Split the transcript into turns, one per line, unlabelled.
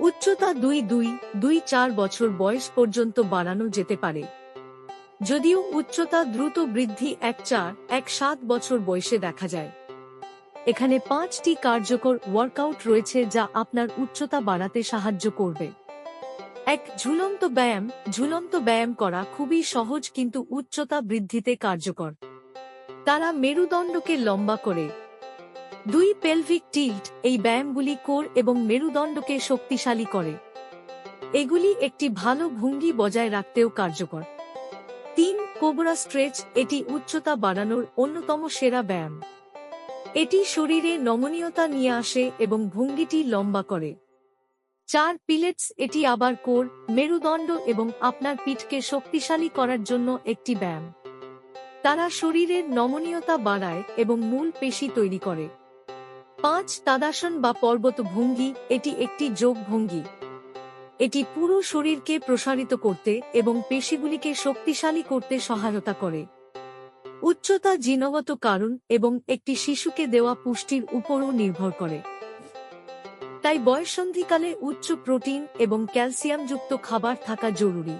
উচ্চতা দুই দুই দুই চার বছর বয়স পর্যন্ত বাড়ানো যেতে পারে। যদিও উচ্চতা দ্রুত বৃদ্ধি এক চার, এক সাত বছর বয়সে দেখা যায়। এখানে পাঁচটি কার্যকর ওয়ার্কআউট রয়েছে যা আপনার উচ্চতা বাড়াতে সাহায্য করবে। এক, ঝুলন্ত ব্যায়াম। ঝুলন্ত ব্যায়াম করা খুবই সহজ কিন্তু উচ্চতা বৃদ্ধিতে কার্যকর। তারা মেরুদণ্ডকে লম্বা করে। দুই পেলভিক টিল্ট, এই ব্যায়ামগুলি কোর এবং মেরুদণ্ডকে শক্তিশালী করে। এগুলি একটি ভালো ভঙ্গি বজায় রাখতেও কার্যকর। তিন, কোবরা স্ট্রেচ, এটি উচ্চতা বাড়ানোর অন্যতম সেরা ব্যায়াম। এটি শরীরে নমনীয়তা নিয়ে আসে এবং ভঙ্গিটি লম্বা করে। চার, পিলেটস, এটি আবার কোর, মেরুদণ্ড এবং আপনার পিঠকে শক্তিশালী করার জন্য একটি ব্যায়াম। তারা শরীরের নমনীয়তা বাড়ায় এবং মূল পেশি তৈরি করে। পাঁচ তাদাসন বা পর্বত ভঙ্গি এটি একটি যোগ ভঙ্গি এটি পুরো শরীরকে প্রসারিত করতে এবং পেশিগুলিকে শক্তিশালী করতে সহায়তা করে। উচ্চতা জিনগত কারণ এবং একটি শিশুকে দেওয়া পুষ্টির উপরও নির্ভর করে। তাই বয়ঃসন্ধিকালে উচ্চ প্রোটিন এবং ক্যালসিয়ামযুক্ত খাবার থাকা জরুরি।